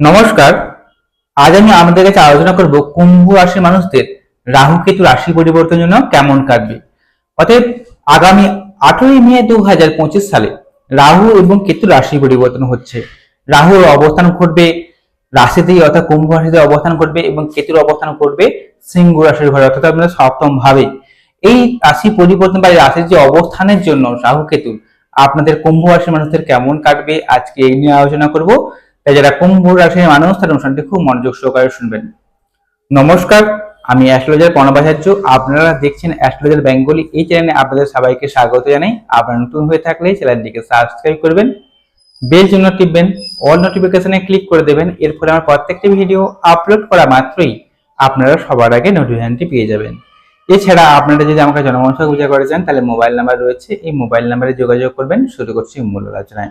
নমস্কার। আজ আমি আমাদের কাছে আলোচনা করব কুম্ভ রাশির মানুষদের রাহু কেতু রাশি পরিবর্তনের জন্য কেমন কাটবে। অতএব আগামী আঠেরোই মে দু হাজার পঁচিশ সালে রাহু এবং কেতু রাশি পরিবর্তন হচ্ছে। রাহুর অবস্থান ঘটবে রাশিতেই, অর্থাৎ কুম্ভ রাশিতে অবস্থান করবে এবং কেতুর অবস্থান করবে সিংহ রাশির ঘরে, অর্থাৎ আপনাদের সপ্তম ভাবে এই রাশি পরিবর্তন বা রাশির যে অবস্থানের জন্য রাহু কেতু, আপনাদের কুম্ভ রাশির মানুষদের কেমন কাটবে? আজকে এই নিয়ে আলোচনা করব। তাই যারা কুম্ভ রাশির মানুষ তার অনুষ্ঠানটি খুব মনোযোগ সহকারে শুনবেন। নমস্কার, আমি অ্যাস্ট্রোলজার প্রণবাচার্য আপনারা দেখছেন অ্যাস্ট্রোলজার বেঙ্গলি। এই চ্যানেলে আপনাদের সবাইকে স্বাগত জানাই। আপনারা নতুন হয়ে থাকলে চ্যানেলটিকে সাবস্ক্রাইব করবেন, বেল জন্য টিপবেন, অল নোটিফিকেশনে ক্লিক করে দেবেন। এর ফলে আমার প্রত্যেকটি ভিডিও আপলোড করা মাত্রই আপনারা সবার আগে নোটিফিকেশনটি পেয়ে যাবেন। এছাড়া আপনারা যদি আমাকে জনমনসা পূজা করে চান, তাহলে মোবাইল নাম্বার রয়েছে। এই মোবাইল নাম্বারে যোগাযোগ করবেন। শুরু করছি মূল আলোচনায়।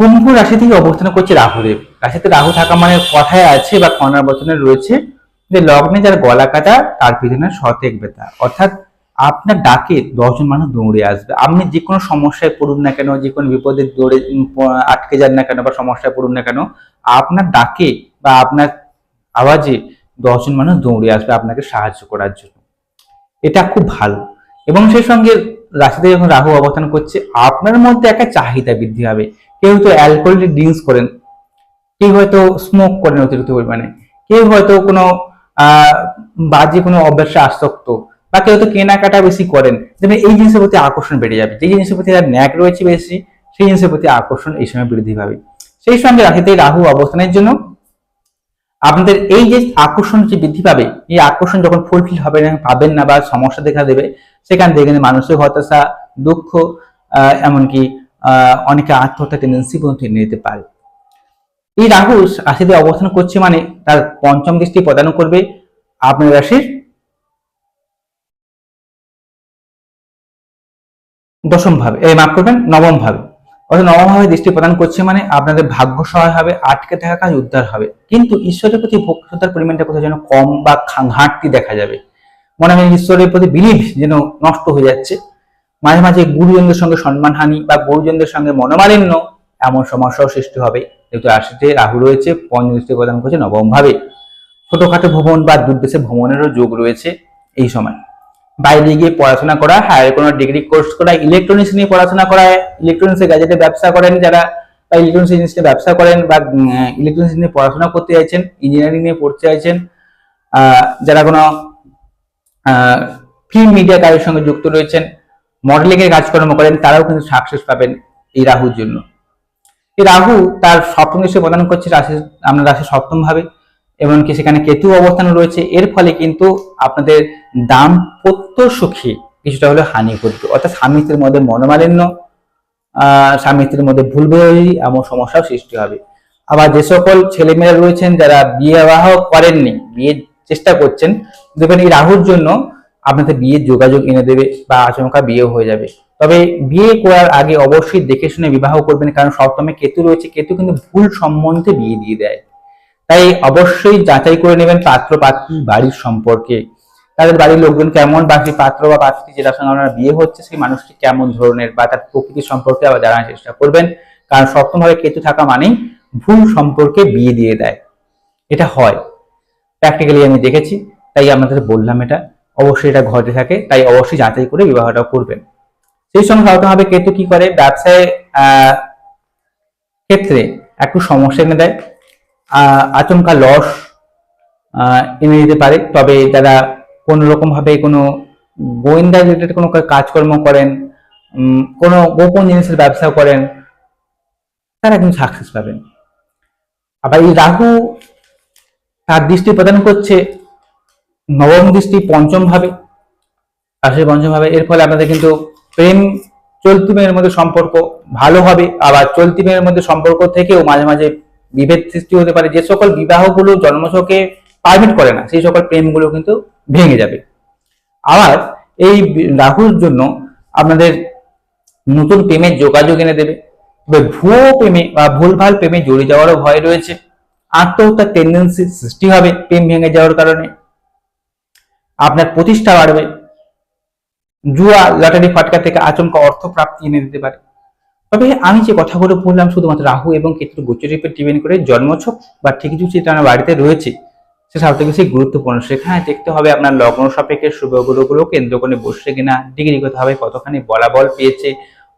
কুম্ভ রাশি থেকে অবস্থান করছে রাহুদেব। রাশিতে রাহু থাকা মানে কথায় আছে বা কর্ণার বচনে রয়েছে যে লগ্নে যার গলা কাটা, তার পিছনে শতেক বেতা অর্থাৎ আপনার ডাকে দশজন মানুষ দৌড়ে আসবে। আপনি যে কোনো সমস্যায় পড়ুন না কেন, যে কোনো বিপদে দৌড়ে আটকে যান না কেন বা সমস্যায় পড়ুন না কেন, আপনার ডাকে বা আপনার আওয়াজে দশজন মানুষ দৌড়ে আসবে আপনাকে সাহায্য করার জন্য। এটা খুব ভালো। এবং সেই সঙ্গে রাশিতে যখন রাহু অবস্থান করছে, আপনার মধ্যে একটা চাহিদা বৃদ্ধি হবে কেউ তো অ্যালকোহলিক ড্রিঙ্কস করেন, কেউ হয়তো স্মোক করেন অতিরিক্ত পরিমাণে, কেউ হয়তো কোনো বাজে কোনো অভ্যাসে আসক্ত, বা কেউ তো কেনাকাটা বেশি করেন যেমন এই জিনিসের প্রতি আকর্ষণ বেড়ে যাবে, যে জিনিসের প্রতি তার ন্যাক রয়েছে বেশি, সেই জিনিসের প্রতি আকর্ষণ এই সময় বৃদ্ধি পাবে। সেই সঙ্গে রাশিতে রাহু অবস্থানের জন্য, আপনাদের এই যে আকর্ষণ যে বৃদ্ধি পাবে, এই আকর্ষণ যখন ফুলফিল হবে না, পাবেন না বা সমস্যা দেখা দেবে, সেখান থেকে কিন্তু মানসিক হতাশা, দুঃখ এমনকি অনেকে আত্মহত্যা টেন্ডেন্সি পর্যন্ত এনে দিতে পারে। এই রাহু রাশিতে অবস্থান করছে মানে তার পঞ্চম দৃষ্টি প্রদান করবে আপনার রাশির দশম ভাবে। এই মাফ করবেন, নবম ভাবে। অর্থাৎ নবম ভাবে দৃষ্টি প্রদান করছে মানে আপনাদের ভাগ্য সহায় হবে, আটকে থাকা কাজ উদ্ধার হবে। কিন্তু ঈশ্বরের প্রতি ভক্ততার পরিমাণটা কোথাও যেন কম বা ঘাটতি দেখা যাবে। মনে হয় ঈশ্বরের প্রতি বিলিভ যেন নষ্ট হয়ে যাচ্ছে। মাঝে মাঝে গুরুজনদের সঙ্গে সম্মানহানি বা গুরুজনদের সঙ্গে মনোমালিন্য এমন সমস্যাও সৃষ্টি হবে। যেহেতু রাশিতে রাহু রয়েছে পঞ্চম দৃষ্টি প্রদান করছে নবম ভাবে ছোটখাটো ভ্রমণ বা দূরদেশে ভ্রমণেরও যোগ রয়েছে এই সময়। বাইরে গিয়ে পড়াশোনা করা, হায়ার কোনো ডিগ্রি কোর্স করা ইলেকট্রনিক্স নিয়ে পড়াশোনা করা ইলেকট্রনিক্সের গ্যাজেটে ব্যবসা করেন যারা, বা ইলেকট্রনিক্স জিনিস নিয়ে ব্যবসা করেন বা ইলেকট্রনিক্স নিয়ে পড়াশোনা করতে চাইছেন ইঞ্জিনিয়ারিং নিয়ে পড়তে চাইছেন যারা কোনো ফিল্ম মিডিয়া কাজের সঙ্গে যুক্ত রয়েছেন মডেলিং এর কাজকর্ম করেন, তারাও কিন্তু সাকসেস পাবেন এই রাহুর জন্য। এই রাহু তার সপ্তম দৃষ্টি প্রদান করছে রাশি আপনার রাশি সপ্তম ভাবে, এমনকি সেখানে কেতু অবস্থান রয়েছে। এর ফলে কিন্তু আপনাদের দাম্পত্য সুখী, কিছুটা হলে হানি ঘটবে। অর্থাৎ স্বামী স্ত্রীর মধ্যে মনোমালিন্য স্বামী স্ত্রীর মধ্যে ভুল এমন সমস্যার সৃষ্টি হবে। আবার যে সকল ছেলেমেয়েরা রয়েছেন, যারা বিয়ে বিবাহ করেননি বিয়ের চেষ্টা করছেন, দেখবেন এই রাহুর জন্য আপনাদের বিয়ের যোগাযোগ এনে দেবে বা আচমকা বিয়ে হয়ে যাবে। তবে বিয়ে করার আগে অবশ্যই দেখে শুনে বিবাহ করবেন, কারণ সপ্তমে কেতু রয়েছে। কেতু কিন্তু ভুল সম্বন্ধে বিয়ে দিয়ে দেয়। তাই অবশ্যই যাচাই করে নেবেন পাত্র পাত্রী বাড়ির সম্পর্কে। তাদের বাড়ির লোকজন কেমন বা সেই পাত্র বা পাত্রী যেটার সঙ্গে আপনার বিয়ে হচ্ছে, সেই মানুষটি কেমন ধরনের বা তার প্রকৃতি সম্পর্কে আবার জানার চেষ্টা করবেন। কারণ সপ্তম ভাবে কেতু থাকা মানেই ভুল সম্পর্কে বিয়ে দিয়ে দেয়। এটা হয়। প্র্যাকটিক্যালি আমি দেখেছি, তাই আপনাদের বললাম এটা। অবশ্যই এটা ঘটে থাকে, তাই অবশ্যই যাচাই করে বিবাহটা করবেন। সেই সঙ্গে সাধারণভাবে কেতু কি করে, ব্যবসায় ক্ষেত্রে একটু সমস্যা এনে দেয়। আচমকা লস এনে দিতে পারে। তবে যারা কোনো রকম ভাবে কোনো গোয়েন্দা রিলেটেড কোনো কাজকর্ম করেন কোনো গোপন জিনিসের ব্যবসা করেন, তারা কিন্তু সাকসেস পাবেন। আবার এই রাহু তার দৃষ্টি প্রদান করছে নবম দৃষ্টি পঞ্চম ভাবে রাশির পঞ্চম ভাবে, এর ফলে আপনাদের কিন্তু প্রেম চলতি মেয়ের মধ্যে সম্পর্ক ভালো হবে, আবার চলতি মেয়ের মধ্যে সম্পর্ক থেকেও মাঝে মাঝে বিভেদ সৃষ্টি হতে পারে। যে সকল বিবাহগুলো জন্মছকে পারমিট করে না, সেই সকল প্রেমগুলো কিন্তু ভেঙে যাবে। আবার এই রাহুর জন্য আপনাদের নতুন প্রেমের যোগাযোগ এনে দেবে, তবে ভুয়ো প্রেমে বা ভুলভাল প্রেমে জড়িয়ে যাওয়ারও ভয় রয়েছে। আত্মহত্যার টেন্ডেন্সি সৃষ্টি হবে প্রেম ভেঙে যাওয়ার কারণে। আপনার প্রতিষ্ঠা বাড়বে। জুয়া, লটারি, ফাটকা থেকে আচমকা অর্থ প্রাপ্তি এনে দিতে পারে। তবে আমি যে কথাগুলো বললাম শুধুমাত্র রাহু এবং কেতুর গোচরের উপর ডিপেন্ড করে জন্মছক বা ঠিক কিছু আমার বাড়িতে রয়েছে, সে সবথেকে বেশি গুরুত্বপূর্ণ। সেখানে দেখতে হবে আপনার লগ্ন সাপেক্ষে শুভ কেন্দ্র করে বসছে কিনা হবে, কতখানি বলাবল পেয়েছে,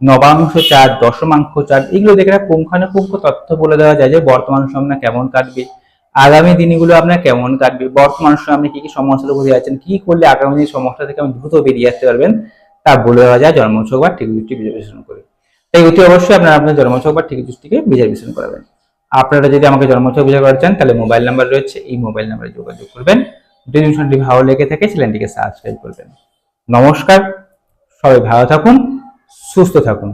নবাংশ চার, দশমাংশ চার, এগুলো দেখে পুঙ্খানুপুঙ্খ তথ্য বলে দেওয়া যায় যে বর্তমান সময় কেমন কাটবে। আগামী দিনগুলো আপনার কেমন কাটবে? বর্তমান সময় আপনি কি কি সমস্যার উপরে আছেন? কি করলে আগামী দিন সমস্যা থেকে আপনি দ্রুত বেরিয়ে আসতে পারবেন? তা বলে দেওয়া যায় জন্মছক বা ঠিক বিশ্লেষণ করে। তাই অতি অবশ্যই আপনারা আপনার জন্মছক বা ঠিক দৃষ্টিকে বিচার বিশ্লেষণ করাবেন। আপনারা যদি আমাকে জন্মছক বিচার করার চান, তাহলে মোবাইল নাম্বার রয়েছে। এই মোবাইল নাম্বারে যোগাযোগ করবেন। অনুষ্ঠানটি ভালো লেগে থাকে, চ্যানেলটিকে সাবস্ক্রাইব করবেন। নমস্কার। সবাই ভালো থাকুন, সুস্থ থাকুন।